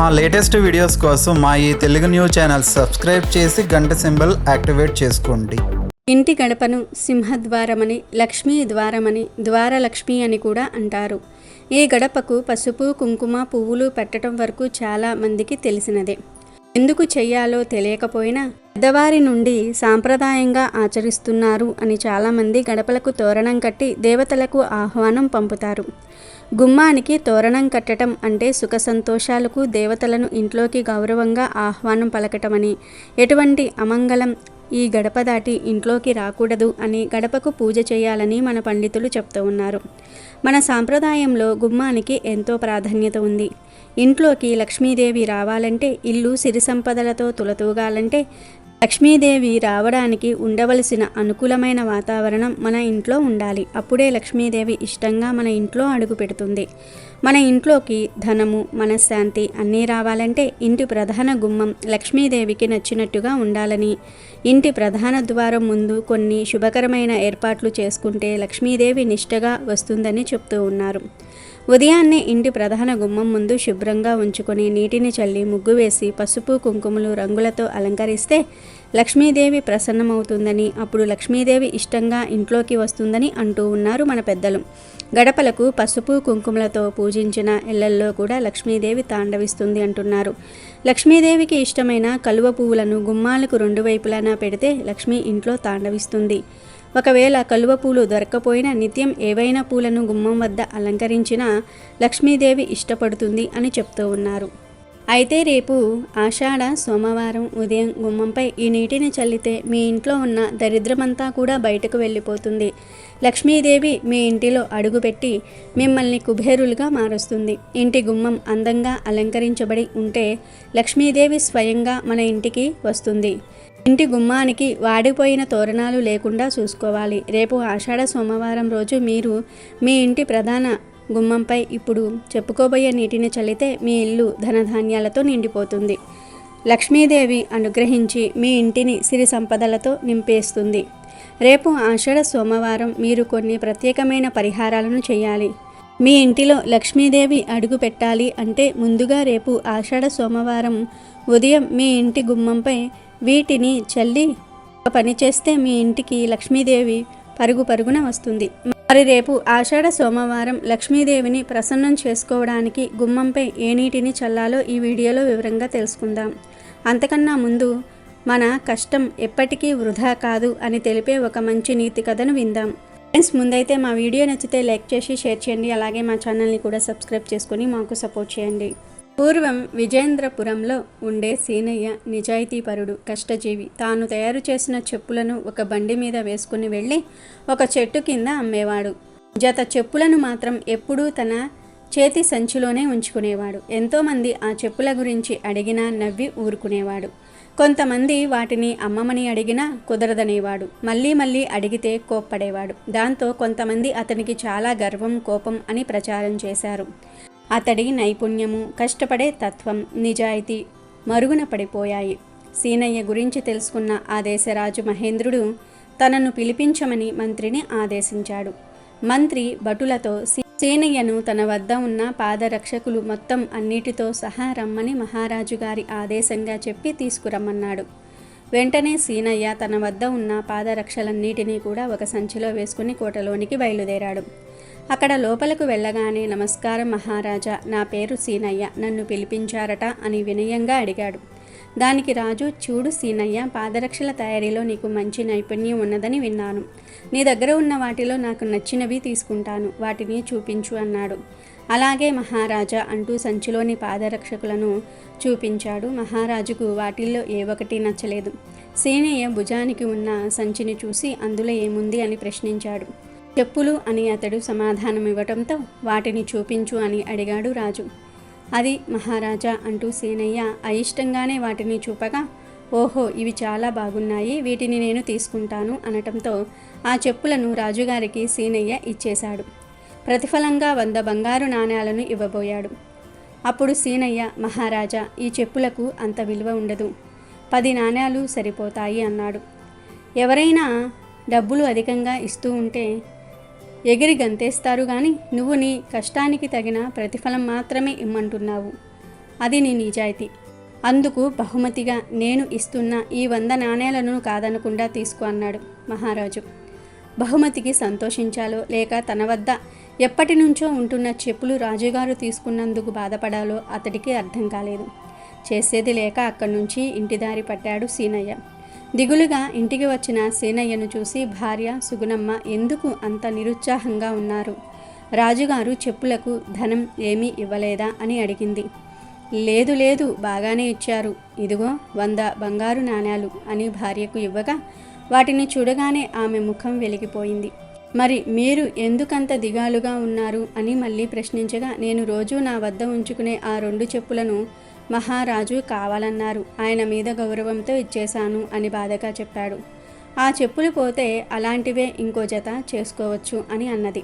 మా latest videos కోసం మా ఈ తెలుగు న్యూస్ ఛానల్ సబ్స్క్రైబ్ చేసి గంట సింబల్ యాక్టివేట్ చేసుకోండి. ఇంటి గడపను సింహద్వారమని లక్ష్మీ ద్వారమని ద్వారలక్ష్మి అని కూడా అంటారు. ఈ గడపకు పసుపు కుంకుమ పువ్వులు పెట్టడం వరకు చాలా మందికి తెలిసినదే. ఎందుకు చెయ్యాలో తెలియకపోయినా పెద్దవారి నుండి సాంప్రదాయంగా ఆచరిస్తున్నారు అని చాలామంది గడపలకు తోరణం కట్టి దేవతలకు ఆహ్వానం పంపుతారు. గుమ్మానికి తోరణం కట్టడం అంటే సుఖ సంతోషాలకు దేవతలను ఇంట్లోకి గౌరవంగా ఆహ్వానం పలకటమని ఎటువంటి అమంగళం ఈ గడప దాటి ఇంట్లోకి రాకూడదు అని గడపకు పూజ చేయాలని మన పండితులు చెప్తూ ఉన్నారు. మన సాంప్రదాయంలో గుమ్మానికి ఎంతో ప్రాధాన్యత ఉంది. ఇంట్లోకి లక్ష్మీదేవి రావాలంటే ఇల్లు సిరి సంపదలతో తులతూగాలంటే లక్ష్మీదేవి రావడానికి ఉండవలసిన అనుకూలమైన వాతావరణం మన ఇంట్లో ఉండాలి. అప్పుడే లక్ష్మీదేవి ఇష్టంగా మన ఇంట్లో అడుగు పెడుతుంది. మన ఇంట్లోకి ధనము మనశ్శాంతి అన్నీ రావాలంటే ఇంటి ప్రధాన గుమ్మం లక్ష్మీదేవికి నచ్చినట్టుగా ఉండాలని. ఇంటి ప్రధాన ద్వారం ముందు కొన్ని శుభకరమైన ఏర్పాట్లు చేసుకుంటే లక్ష్మీదేవి నిష్టగా వస్తుందని చెప్తూ ఉన్నారు. ఉదయాన్నే ఇంటి ప్రధాన గుమ్మం ముందు శుభ్రంగా ఉంచుకొని నీటిని చల్లి ముగ్గు వేసి పసుపు కుంకుమలు రంగులతో అలంకరిస్తే లక్ష్మీదేవి ప్రసన్నమవుతుందని అప్పుడు లక్ష్మీదేవి ఇష్టంగా ఇంట్లోకి వస్తుందని అంటూ ఉన్నారు మన పెద్దలు. గడపలకు పసుపు కుంకుమలతో పూజించిన ఇళ్ళల్లో కూడా లక్ష్మీదేవి తాండవిస్తుంది అంటున్నారు. లక్ష్మీదేవికి ఇష్టమైన కలువ పువ్వులను గుమ్మాలకు రెండు వైపులానా పెడితే లక్ష్మి ఇంట్లో తాండవిస్తుంది. ఒకవేళ కలువ పూలు దొరకపోయినా నిత్యం ఏవైనా పూలను గుమ్మం వద్ద అలంకరించినా లక్ష్మీదేవి ఇష్టపడుతుంది అని చెప్తూ ఉన్నారు. అయితే రేపు ఆషాఢ సోమవారం ఉదయం గుమ్మంపై ఈ నీటిని చల్లితే మీ ఇంట్లో ఉన్న దరిద్రమంతా కూడా బయటకు వెళ్ళిపోతుంది. లక్ష్మీదేవి మీ ఇంటిలో అడుగుపెట్టి మిమ్మల్ని కుబేరులుగా మారుస్తుంది. ఇంటి గుమ్మం అందంగా అలంకరించబడి ఉంటే లక్ష్మీదేవి స్వయంగా మన ఇంటికి వస్తుంది. ఇంటి గుమ్మానికి వాడిపోయిన తోరణాలు లేకుండా చూసుకోవాలి. రేపు ఆషాఢ సోమవారం రోజు మీరు మీ ఇంటి ప్రధాన గుమ్మంపై ఇప్పుడు చెప్పుకోబోయే నీటిని చల్లితే మీ ఇల్లు ధనధాన్యాలతో నిండిపోతుంది. లక్ష్మీదేవి అనుగ్రహించి మీ ఇంటిని సిరి సంపదలతో నింపేస్తుంది. రేపు ఆషాఢ సోమవారం మీరు కొన్ని ప్రత్యేకమైన పరిహారాలను చేయాలి. మీ ఇంటిలో లక్ష్మీదేవి అడుగు పెట్టాలి అంటే ముందుగా రేపు ఆషాఢ సోమవారం ఉదయం మీ ఇంటి గుమ్మంపై వీటిని చల్లి పని చేస్తే మీ ఇంటికి లక్ష్మీదేవి పరుగు పరుగున వస్తుంది. మరి రేపు ఆషాఢ సోమవారం లక్ష్మీదేవిని ప్రసన్నం చేసుకోవడానికి గుమ్మంపై ఏ నీటిని చల్లాలో ఈ వీడియోలో వివరంగా తెలుసుకుందాం. అంతకన్నా ముందు మన కష్టం ఎప్పటికీ వృధా కాదు అని తెలిపే ఒక మంచి నీతి కథను విందాం. ఫ్రెండ్స్ ముందైతే మా వీడియో నచ్చితే లైక్ చేసి షేర్ చేయండి. అలాగే మా ఛానల్ని కూడా సబ్స్క్రైబ్ చేసుకొని మాకు సపోర్ట్ చేయండి. పూర్వం విజేంద్రపురంలో ఉండే సీనయ్య నిజాయితీపరుడు కష్టజీవి. తాను తయారు చేసిన చెప్పులను ఒక బండి మీద వేసుకుని వెళ్ళి ఒక చెట్టు కింద అమ్మేవాడు. జత చెప్పులను మాత్రం ఎప్పుడూ తన చేతి సంచిలోనే ఉంచుకునేవాడు. ఎంతోమంది ఆ చెప్పుల గురించి అడిగినా నవ్వి ఊరుకునేవాడు. కొంతమంది వాటిని అమ్మమని అడిగినా కుదరదనేవాడు. మళ్ళీ మళ్ళీ అడిగితే కోప్పడేవాడు. దాంతో కొంతమంది అతనికి చాలా గర్వం కోపం అని ప్రచారం చేశారు. అతడి నైపుణ్యము కష్టపడే తత్వం నిజాయితీ మరుగున పడిపోయాయి. సీనయ్య గురించి తెలుసుకున్న ఆ దేశరాజు మహేంద్రుడు తనను పిలిపించమని మంత్రిని ఆదేశించాడు. మంత్రి భటులతో సీనయ్యను తన వద్ద ఉన్న పాదరక్షకులు మొత్తం అన్నిటితో సహా రమ్మని మహారాజు గారి ఆదేశంగా చెప్పి తీసుకురమ్మన్నాడు. వెంటనే సీనయ్య తన వద్ద ఉన్న పాదరక్షలన్నిటినీ కూడా ఒక సంచిలో వేసుకుని కోటలోనికి బయలుదేరాడు. అక్కడ లోపలకు వెళ్ళగానే నమస్కారం మహారాజా నా పేరు సీనయ్య నన్ను పిలిపించారట అని వినయంగా అడిగాడు. దానికి రాజు చూడు సీనయ్య పాదరక్షల తయారీలో నీకు మంచి నైపుణ్యం ఉన్నదని విన్నాను. నీ దగ్గర ఉన్న వాటిలో నాకు నచ్చినవి తీసుకుంటాను వాటిని చూపించు అన్నాడు. అలాగే మహారాజా అంటూ సంచిలోని పాదరక్షకులను చూపించాడు. మహారాజుకు వాటిల్లో ఏ ఒకటి నచ్చలేదు. సీనయ్య భుజానికి ఉన్న సంచిని చూసి అందులో ఏముంది అని ప్రశ్నించాడు. చెప్పులు అని అతడు సమాధానం ఇవ్వటంతో వాటిని చూపించు అని అడిగాడు రాజు. అది మహారాజా అంటూ సీనయ్య అయిష్టంగానే వాటిని చూపగా ఓహో ఇవి చాలా బాగున్నాయి వీటిని నేను తీసుకుంటాను అనటంతో ఆ చెప్పులను రాజుగారికి సీనయ్య ఇచ్చేశాడు. ప్రతిఫలంగా వంద బంగారు నాణ్యాలను ఇవ్వబోయాడు. అప్పుడు సీనయ్య మహారాజా ఈ చెప్పులకు అంత విలువ ఉండదు. పది నాణ్యాలు సరిపోతాయి అన్నాడు. ఎవరైనా డబ్బులు అధికంగా ఇస్తూ ఉంటే ఎగిరి గంతేస్తారు కానీ నువ్వు నీ కష్టానికి తగిన ప్రతిఫలం మాత్రమే ఇమ్మంటున్నావు. అది నీ నిజాయితీ. అందుకు బహుమతిగా నేను ఇస్తున్న ఈ వంద నాణేలను కాదనకుండా తీసుకో అన్నాడు మహారాజు. బహుమతికి సంతోషించాలో లేక తన వద్ద ఎప్పటి నుంచో ఉంటున్న చెప్పులు రాజుగారు తీసుకున్నందుకు బాధపడాలో అతడికి అర్థం కాలేదు. చేసేది లేక అక్కడి నుంచి ఇంటి దారి పట్టాడు సీనయ్య. దిగులుగా ఇంటికి వచ్చిన సీనయ్యను చూసి భార్య సుగుణమ్మ ఎందుకు అంత నిరుత్సాహంగా ఉన్నారు? రాజుగారు చెప్పులకు ధనం ఏమీ ఇవ్వలేదా అని అడిగింది. లేదు లేదు బాగానే ఇచ్చారు. ఇదిగో వంద బంగారు నాణేలు అని భార్యకు ఇవ్వగా వాటిని చూడగానే ఆమె ముఖం వెలిగిపోయింది. మరి మీరు ఎందుకంత దిగాలుగా ఉన్నారు అని మళ్ళీ ప్రశ్నించగా నేను రోజు నా వద్ద ఉంచుకునే ఆ రెండు చెప్పులను మహారాజు కావాలన్నారు. ఆయన మీద గౌరవంతో ఇచ్చేశాను అని బాధగా చెప్పాడు. ఆ చెప్పులు పోతే అలాంటివే ఇంకో జత చేసుకోవచ్చు అని అన్నది.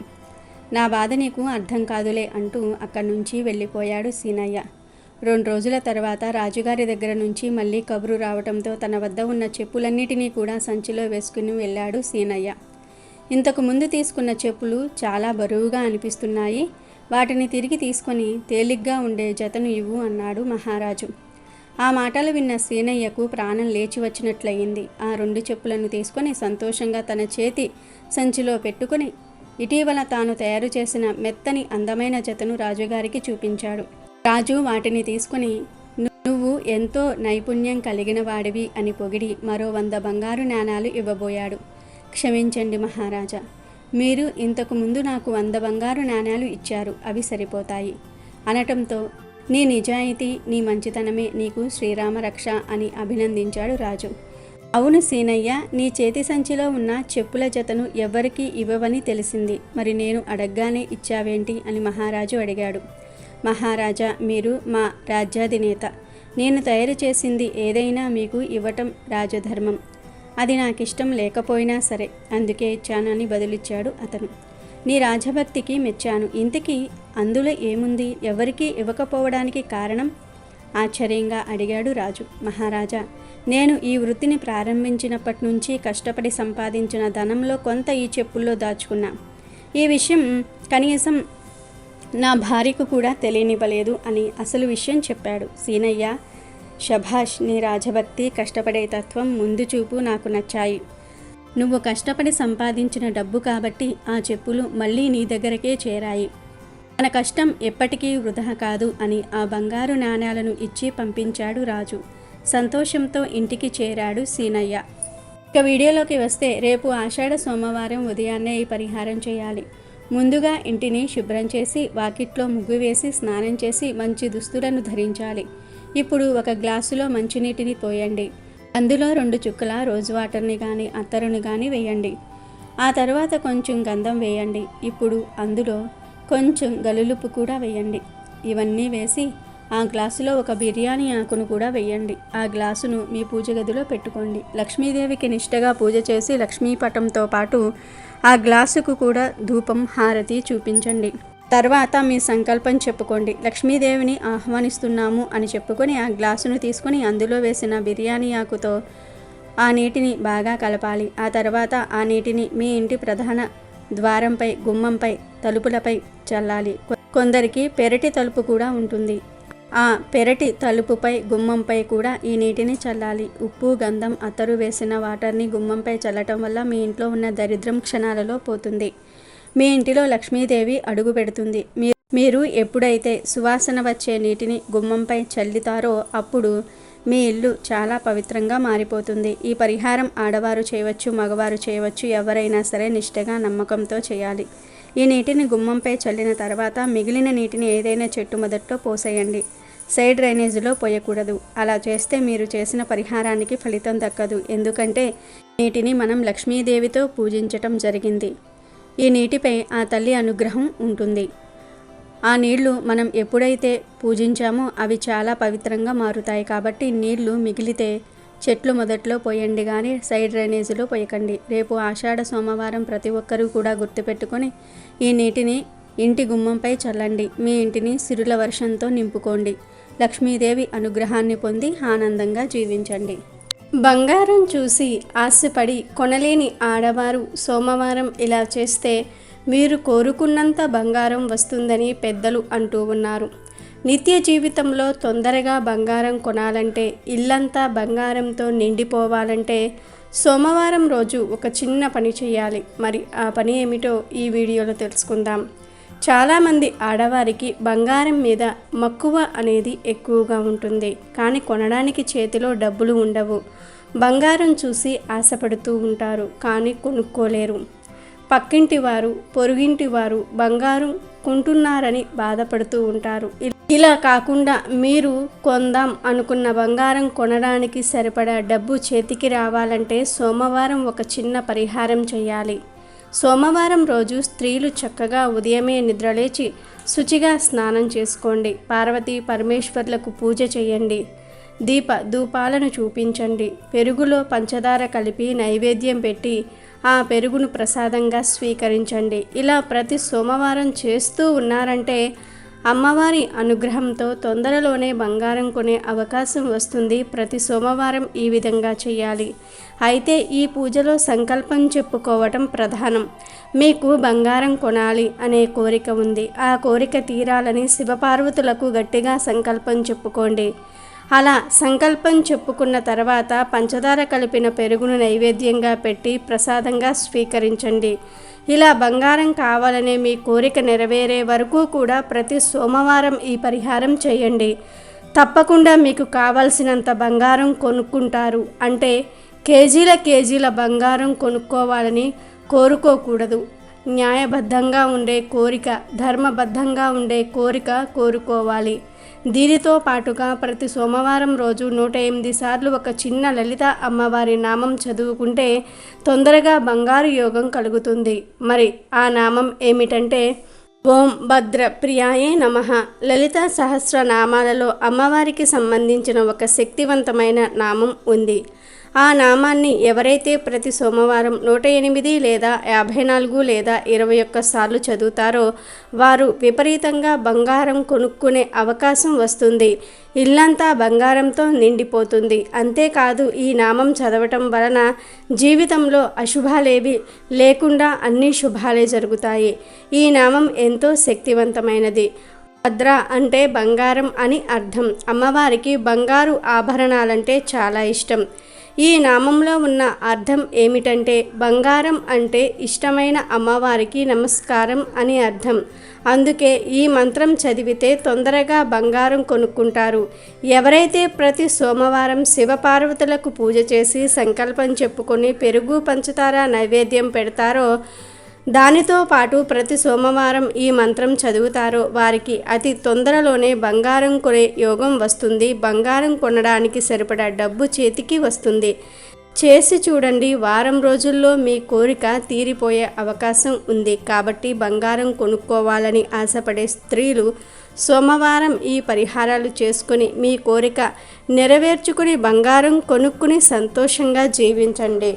నా బాధ నీకు అర్థం కాదులే అంటూ అక్కడి నుంచి వెళ్ళిపోయాడు సీనయ్య. రెండు రోజుల తర్వాత రాజుగారి దగ్గర నుంచి మళ్ళీ కబురు రావడంతో తన వద్ద ఉన్న చెప్పులన్నిటినీ కూడా సంచిలో వేసుకుని వెళ్ళాడు సీనయ్య. ఇంతకు ముందు తీసుకున్న చెప్పులు చాలా బరువుగా అనిపిస్తున్నాయి. వాటిని తిరిగి తీసుకొని తేలిగ్గా ఉండే జతను ఇవ్వు అన్నాడు మహారాజు. ఆ మాటలు విన్న సీనయ్యకు ప్రాణం లేచి వచ్చినట్లయింది. ఆ రెండు చెప్పులను తీసుకొని సంతోషంగా తన చేతి సంచిలో పెట్టుకుని ఇటీవల తాను తయారు చేసిన మెత్తని అందమైన జతను రాజుగారికి చూపించాడు. రాజు వాటిని తీసుకుని నువ్వు ఎంతో నైపుణ్యం కలిగిన వాడివి అని పొగిడి మరో వంద బంగారు నాణాలు ఇవ్వబోయాడు. క్షమించండి మహారాజా. మీరు ఇంతకు ముందు నాకు వంద బంగారు నాణ్యాలు ఇచ్చారు అవి సరిపోతాయి. అనటంతో నీ నిజాయితీ నీ మంచితనమే నీకు శ్రీరామ రక్ష అని అభినందించాడు రాజు. అవును సీనయ్య నీ చేతి సంచిలో ఉన్న చెప్పుల జతను ఎవ్వరికీ ఇవ్వవని తెలిసింది. మరి నేను అడగ్గానే ఇచ్చావేంటి అని మహారాజు అడిగాడు. మహారాజా మీరు మా రాజ్యాధినేత. నేను తయారు చేసింది ఏదైనా మీకు ఇవ్వటం రాజధర్మం. అది నాకు ఇష్టం లేకపోయినా సరే అందుకే ఇచ్చానని బదులిచ్చాడు అతను. నీ రాజభక్తికి మెచ్చాను. ఇంతకీ అందులో ఏముంది? ఎవరికీ ఇవ్వకపోవడానికి కారణం? ఆశ్చర్యంగా అడిగాడు రాజు. మహారాజా నేను ఈ వృత్తిని ప్రారంభించినప్పటి నుంచి కష్టపడి సంపాదించిన ధనంలో కొంత ఈ చెప్పుల్లో దాచుకున్నా. ఈ విషయం కనీసం నా భార్యకు కూడా తెలియనివ్వలేదు అని అసలు విషయం చెప్పాడు. సీనయ్య శభాష్ నీ రాజభక్తి కష్టపడే తత్వం ముందు చూపు నాకు నచ్చాయి. నువ్వు కష్టపడి సంపాదించిన డబ్బు కాబట్టి ఆ చెప్పులు మళ్ళీ నీ దగ్గరకే చేరాయి. మన కష్టం ఎప్పటికీ వృధా కాదు అని ఆ బంగారు నాణేలను ఇచ్చి పంపించాడు రాజు. సంతోషంతో ఇంటికి చేరాడు సీనయ్య. ఇక వీడియోలోకి వస్తే రేపు ఆషాఢ సోమవారం ఉదయాన్నే ఈ పరిహారం చేయాలి. ముందుగా ఇంటిని శుభ్రం చేసి వాకిట్లో ముగ్గు వేసి స్నానం చేసి మంచి దుస్తులను ధరించాలి. ఇప్పుడు ఒక గ్లాసులో మంచినీటిని పోయండి అందులో రెండు చుక్కల రోజు వాటర్ని కానీ అత్తరుని కానీ వేయండి. ఆ తర్వాత కొంచెం గంధం వేయండి. ఇప్పుడు అందులో కొంచెం గలులుపు కూడా వేయండి. ఇవన్నీ వేసి ఆ గ్లాసులో ఒక బిర్యానీ ఆకును కూడా వేయండి. ఆ గ్లాసును మీ పూజ గదిలో పెట్టుకోండి. లక్ష్మీదేవికి నిష్టగా పూజ చేసి లక్ష్మీపటంతో పాటు ఆ గ్లాసుకు కూడా ధూపం హారతి చూపించండి. తర్వాత మీ సంకల్పం చెప్పుకోండి. లక్ష్మీదేవిని ఆహ్వానిస్తున్నాము అని చెప్పుకొని ఆ గ్లాసును తీసుకొని అందులో వేసిన బిర్యానీ ఆకుతో ఆ నీటిని బాగా కలపాలి. ఆ తర్వాత ఆ నీటిని మీ ఇంటి ప్రధాన ద్వారంపై గుమ్మంపై తలుపులపై చల్లాలి. కొందరికి పెరటి తలుపు కూడా ఉంటుంది. ఆ పెరటి తలుపుపై గుమ్మంపై కూడా ఈ నీటిని చల్లాలి. ఉప్పు గంధం అత్తరు వేసిన వాటర్ని గుమ్మంపై చల్లటం వల్ల మీ ఇంట్లో ఉన్న దరిద్రం క్షణాలలో పోతుంది. మీ ఇంటిలో లక్ష్మీదేవి అడుగు పెడుతుంది. మీ- మీరు ఎప్పుడైతే సువాసన వచ్చే నీటిని గుమ్మంపై చల్లుతారో అప్పుడు మీ ఇల్లు చాలా పవిత్రంగా మారిపోతుంది. ఈ పరిహారం ఆడవారు చేయవచ్చు మగవారు చేయవచ్చు ఎవరైనా సరే నిష్టగా నమ్మకంతో చేయాలి. ఈ నీటిని గుమ్మంపై చల్లిన తర్వాత మిగిలిన నీటిని ఏదైనా చెట్టు మొదట్లో పోసేయండి. సైడ్ డ్రైనేజీలో పోయకూడదు. అలా చేస్తే మీరు చేసిన పరిహారానికి ఫలితం దక్కదు. ఎందుకంటే నీటిని మనం లక్ష్మీదేవితో పూజించటం జరిగింది. ఈ నీటిపై ఆ తల్లి అనుగ్రహం ఉంటుంది. ఆ నీళ్ళు మనం ఎప్పుడైతే పూజించామో అవి చాలా పవిత్రంగా మారుతాయి కాబట్టి నీళ్ళు మిగిలితే చెట్లు మొదట్లో పోయండి కానీ సైడ్ డ్రైనేజీలో పోయకండి. రేపు ఆషాఢ సోమవారం ప్రతి ఒక్కరూ కూడా గుర్తుపెట్టుకొని ఈ నీటిని ఇంటి గుమ్మంపై చల్లండి. మీ ఇంటిని సిరుల వర్షంతో నింపుకోండి. లక్ష్మీదేవి అనుగ్రహాన్ని పొంది ఆనందంగా జీవించండి. బంగారం చూసి ఆశపడి కొనలేని ఆడవారు సోమవారం ఇలా చేస్తే మీరు కోరుకున్నంత బంగారం వస్తుందని పెద్దలు అంటూ ఉన్నారు. నిత్య జీవితంలో తొందరగా బంగారం కొనాలంటే ఇల్లంతా బంగారంతో నిండిపోవాలంటే సోమవారం రోజు ఒక చిన్న పని చేయాలి. మరి ఆ పని ఏమిటో ఈ వీడియోలో తెలుసుకుందాం. చాలామంది ఆడవారికి బంగారం మీద మక్కువ అనేది ఎక్కువగా ఉంటుంది. కానీ కొనడానికి చేతిలో డబ్బులు ఉండవు. బంగారం చూసి ఆశపడుతూ ఉంటారు కానీ కొనుక్కోలేరు. పక్కింటి వారు పొరుగింటి వారు బంగారం కొంటున్నారని బాధపడుతూ ఉంటారు. ఇలా కాకుండా మీరు కొందాం అనుకున్న బంగారం కొనడానికి సరిపడా డబ్బు చేతికి రావాలంటే సోమవారం ఒక చిన్న పరిహారం చేయాలి. సోమవారం రోజు స్త్రీలు చక్కగా ఉదయమే నిద్రలేచి శుచిగా స్నానం చేసుకోండి. పార్వతీ పరమేశ్వర్లకు పూజ చేయండి. దీప ధూపాలను చూపించండి. పెరుగులో పంచదార కలిపి నైవేద్యం పెట్టి ఆ పెరుగును ప్రసాదంగా స్వీకరించండి. ఇలా ప్రతి సోమవారం చేస్తూ ఉన్నారంటే అమ్మవారి అనుగ్రహంతో తొందరలోనే బంగారం కొనే అవకాశం వస్తుంది. ప్రతి సోమవారం ఈ విధంగా చేయాలి. అయితే ఈ పూజలో సంకల్పం చెప్పుకోవటం ప్రధానం. మీకు బంగారం కొనాలి అనే కోరిక ఉంది. ఆ కోరిక తీరాలని శివపార్వతులకు గట్టిగా సంకల్పం చెప్పుకోండి. అలా సంకల్పం చెప్పుకున్న తర్వాత పంచదార కలిపిన పెరుగును నైవేద్యంగా పెట్టి ప్రసాదంగా స్వీకరించండి. ఇలా బంగారం కావాలనే మీ కోరిక నెరవేరే వరకు కూడా ప్రతి సోమవారం ఈ పరిహారం చేయండి. తప్పకుండా మీకు కావాల్సినంత బంగారం కొనుక్కుంటారు. అంటే కేజీల కేజీల బంగారం కొనుక్కోవాలని కోరుకోకూడదు. న్యాయబద్ధంగా ఉండే కోరిక ధర్మబద్ధంగా ఉండే కోరిక కోరుకోవాలి. దీనితో పాటుగా ప్రతి సోమవారం రోజు నూట ఎనిమిది సార్లు ఒక చిన్న లలిత అమ్మవారి నామం చదువుకుంటే తొందరగా బంగారు యోగం కలుగుతుంది. మరి ఆ నామం ఏమిటంటే ఓం భద్ర ప్రియాయే నమ. లలిత సహస్ర నామాలలో అమ్మవారికి సంబంధించిన ఒక శక్తివంతమైన నామం ఉంది. ఆ నామాన్ని ఎవరైతే ప్రతి సోమవారం నూట ఎనిమిది లేదా యాభై నాలుగు లేదా ఇరవై ఒక్క సార్లు చదువుతారో వారు విపరీతంగా బంగారం కొనుక్కునే అవకాశం వస్తుంది. ఇల్లంతా బంగారంతో నిండిపోతుంది. అంతేకాదు ఈ నామం చదవటం వలన జీవితంలో అశుభాలేవి లేకుండా అన్ని శుభాలే జరుగుతాయి. ఈ నామం ఎంతో శక్తివంతమైనది. భద్ర అంటే బంగారం అని అర్థం. అమ్మవారికి బంగారు ఆభరణాలంటే చాలా ఇష్టం. ఈ నామంలో ఉన్న అర్థం ఏమిటంటే బంగారం అంటే ఇష్టమైన అమ్మవారికి నమస్కారం అని అర్థం. అందుకే ఈ మంత్రం చదివితే తొందరగా బంగారం కొనుక్కుంటారు. ఎవరైతే ప్రతి సోమవారం శివపార్వతులకు పూజ చేసి సంకల్పం చెప్పుకొని పెరుగు పంచదార నైవేద్యం పెడతారో దానితో పాటు ప్రతి సోమవారం ఈ మంత్రం చదువుతారో వారికి అతి తొందరలోనే బంగారం కొనే యోగం వస్తుంది. బంగారం కొనడానికి సరిపడా డబ్బు చేతికి వస్తుంది. చేసి చూడండి వారం రోజుల్లో మీ కోరిక తీరిపోయే అవకాశం ఉంది. కాబట్టి బంగారం కొనుక్కోవాలని ఆశపడే స్త్రీలు సోమవారం ఈ పరిహారాలు చేసుకుని మీ కోరిక నెరవేర్చుకుని బంగారం కొనుక్కుని సంతోషంగా జీవించండి.